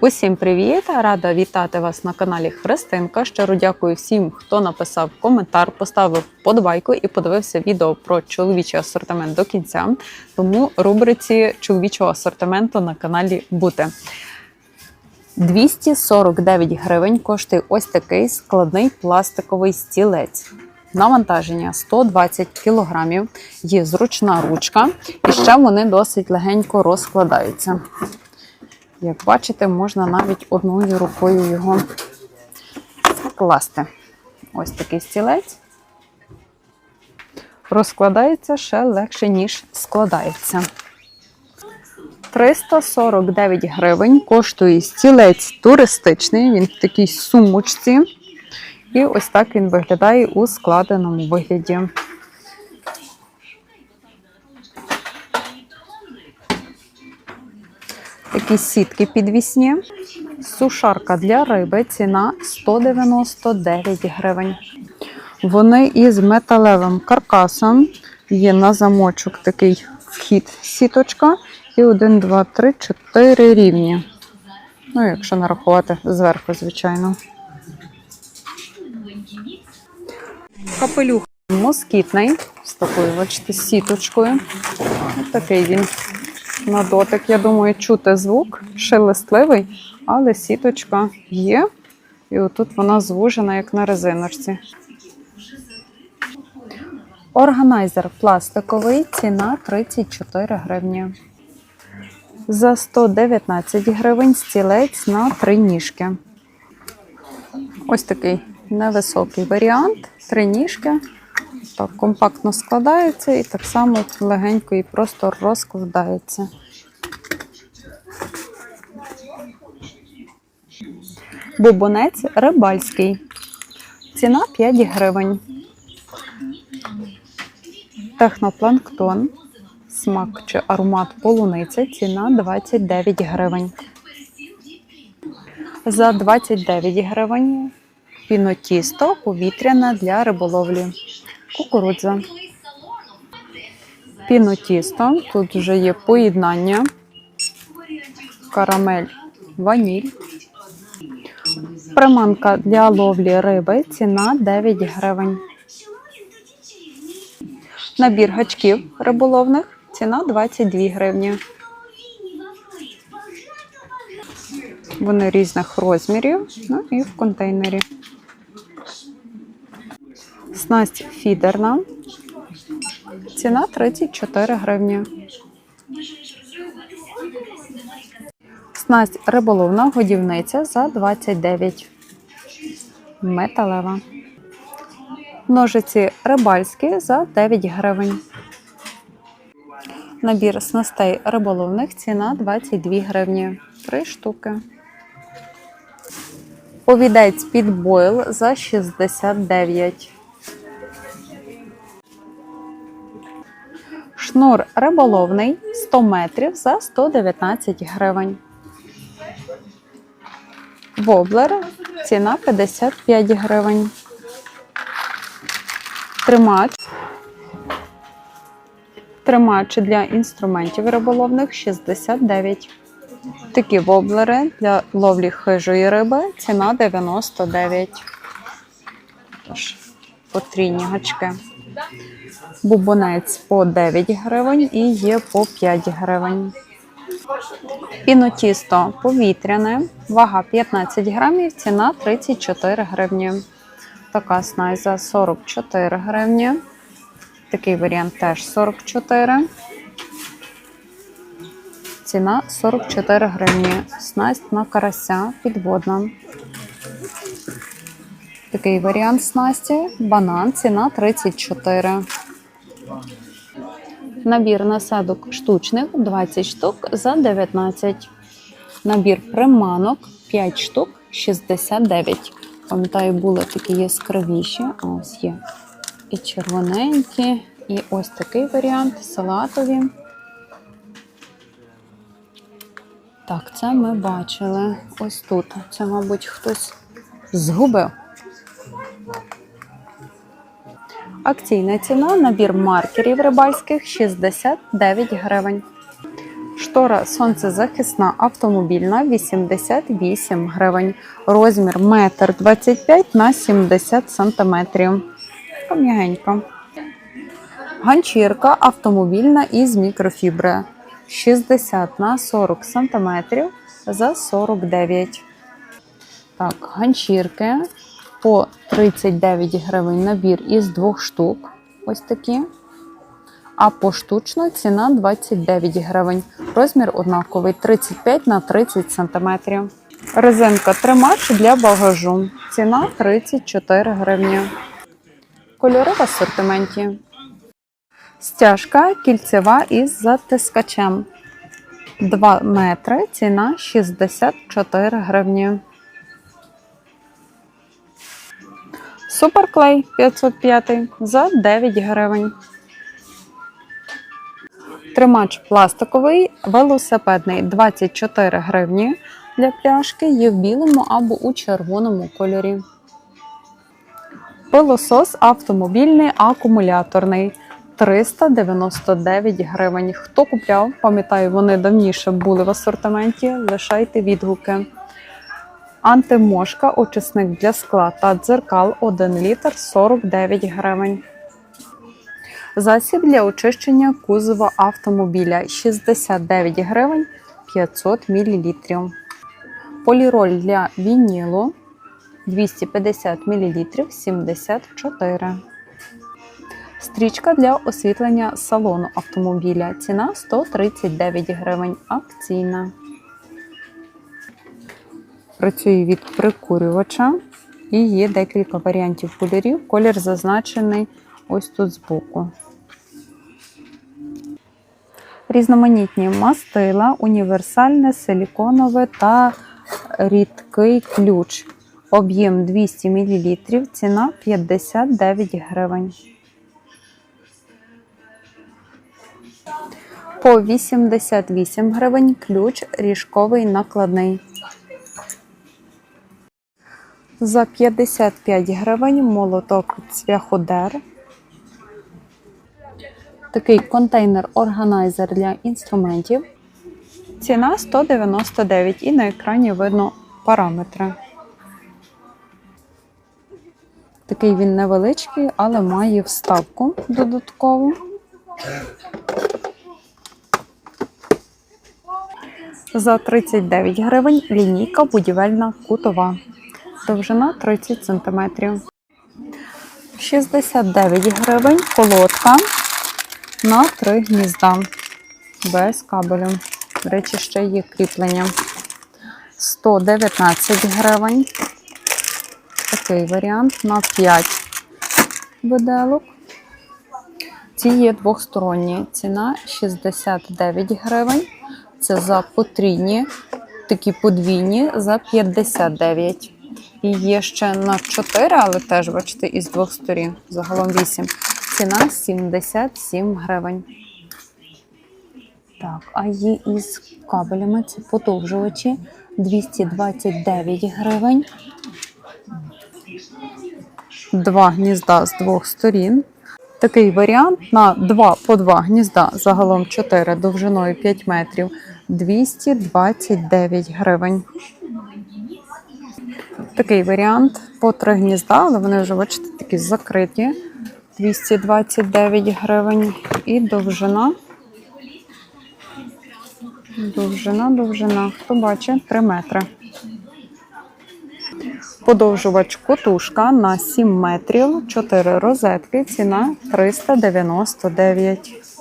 Усім привіт! Рада вітати вас на каналі Христинка. Щиро дякую всім, хто написав коментар, поставив подобайку і подивився відео про чоловічий асортимент до кінця. Тому рубриці чоловічого асортименту на каналі бути. 249 гривень коштує ось такий складний пластиковий стілець. Навантаження 120 кг, є зручна ручка, і ще вони досить легенько розкладаються. Як бачите, можна навіть одною рукою його скласти. Ось такий стілець. Розкладається ще легше, ніж складається. 349 гривень коштує стілець туристичний, він в такій сумочці. І ось так він виглядає у складеному вигляді. Такі сітки підвісні. Сушарка для риби. Ціна 199 гривень. Вони із металевим каркасом. Є на замочок такий вхід сіточка. І 1, 2, 3, 4 рівні. Ну, якщо нарахувати зверху, звичайно. Капелюх москітний з такою, бачите, сіточкою. Ось такий він на дотик. Я думаю, чути звук, шелестливий, але сіточка є. І отут вона звужена, як на резиночці. Органайзер пластиковий, ціна 34 гривні. За 119 гривень стілець на три ніжки. Ось такий невисокий варіант. Три ніжки. Так, компактно складається і так само легенько і просто розкладається. Бубонець рибальський. Ціна 5 гривень. Технопланктон. Смак чи аромат полуниця. Ціна 29 гривень. За 29 гривень пінотісто повітряне для риболовлі. Кукурудза. Пінотісто. Тут вже є поєднання. Карамель, ваніль. Приманка для ловлі риби. Ціна 9 гривень. Набір гачків риболовних. Ціна 22 гривні. Вони різних розмірів. Ну і в контейнері. Снасть фідерна. Ціна 34 гривні. Снасть риболовна годівниця за 29. Металева. Ножиці рибальські за 9 гривень. Набір снастей риболовних ціна 22 гривні. Три штуки. Повідець під бойл за 69. Шнур риболовний 100 метрів за 119 гривень. Воблер ціна 55 гривень. Тримач. Тримач для інструментів риболовних 69. Такі воблери для ловлі хижої риби. Ціна 99. Тож, потрійні гачки. Бубонець по 9 гривень і є по 5 гривень. Пінотісто повітряне, вага 15 грамів, ціна 34 гривні. Така снасть за 44 гривні. Такий варіант теж 44. Ціна 44 гривні. Снасть на карася підводна. Такий варіант снасті. Банан. Ціна 34. Набір насадок штучних 20 штук за 19. Набір приманок 5 штук 69. Пам'ятаю, були такі яскравіші. Ось є і червоненькі, і ось такий варіант салатові. Так, це ми бачили ось тут. Це, мабуть, хтось згубив. Акційна ціна, набір маркерів рибальських 69 гривень. Штора сонцезахисна автомобільна 88 гривень. Розмір 1,25 м на 70 см. Пом'ягенько. Ганчірка автомобільна із мікрофібри 60 на 40 см за 49. Так, ганчірки по 39 гривень набір із двох штук. Ось такі. А поштучно ціна 29 гривень. Розмір однаковий 35 на 30 см. Резинка тримач для багажу. Ціна 34 гривні. Кольори в асортименті. Стяжка кільцева із затискачем. 2 метри, ціна 64 гривні. Суперклей 505 за 9 гривень. Тримач пластиковий, велосипедний 24 гривні для пляшки є в білому або у червоному кольорі. Пилосос автомобільний акумуляторний 399 гривень. Хто купляв, пам'ятаю, вони давніше були в асортименті. Лишайте відгуки. Антимошка, очисник для скла та дзеркал 1 літр 49 гривень. Засіб для очищення кузова автомобіля 69 гривень 500 мл. Поліроль для вінілу 250 мл 74. Стрічка для освітлення салону автомобіля. Ціна 139 гривень. Акційна. Працює від прикурювача і є декілька варіантів кольорів. Колір зазначений ось тут збоку. Різноманітні мастила, універсальне, силіконове та рідкий ключ. Об'єм 200 мл, ціна 59 гривень. По 88 гривень ключ ріжковий накладний. За 55 гривень молоток цвяходер. Такий контейнер-органайзер для інструментів. Ціна 199 і на екрані видно параметри. Такий він невеличкий, але має вставку додаткову. За 39 гривень лінійка будівельна кутова. Довжина 30 см. 69 гривень колодка на 3 гнізда. Без кабелю. До речі, ще є кріплення. 119 гривень. Такий варіант на 5 виделок. Ці є двохсторонні. Ціна 69 гривень. Це за потрійні, такі подвійні за 59. І є ще на 4, але теж, бачите, із двох сторін. Загалом 8. Ціна 77 гривень. Так, а є із кабелями це подовжувачі 229 гривень. Два гнізда з двох сторін. Такий варіант на 2 по 2 гнізда, загалом 4 довжиною 5 метрів 229 гривень. Такий варіант по 3 гнізда, але вони вже, бачите, такі закриті. 229 гривень. І довжина. Довжина, довжина. Хто бачить? 3 метри. Подовжувач котушка на 7 метрів, 4 розетки, ціна 399.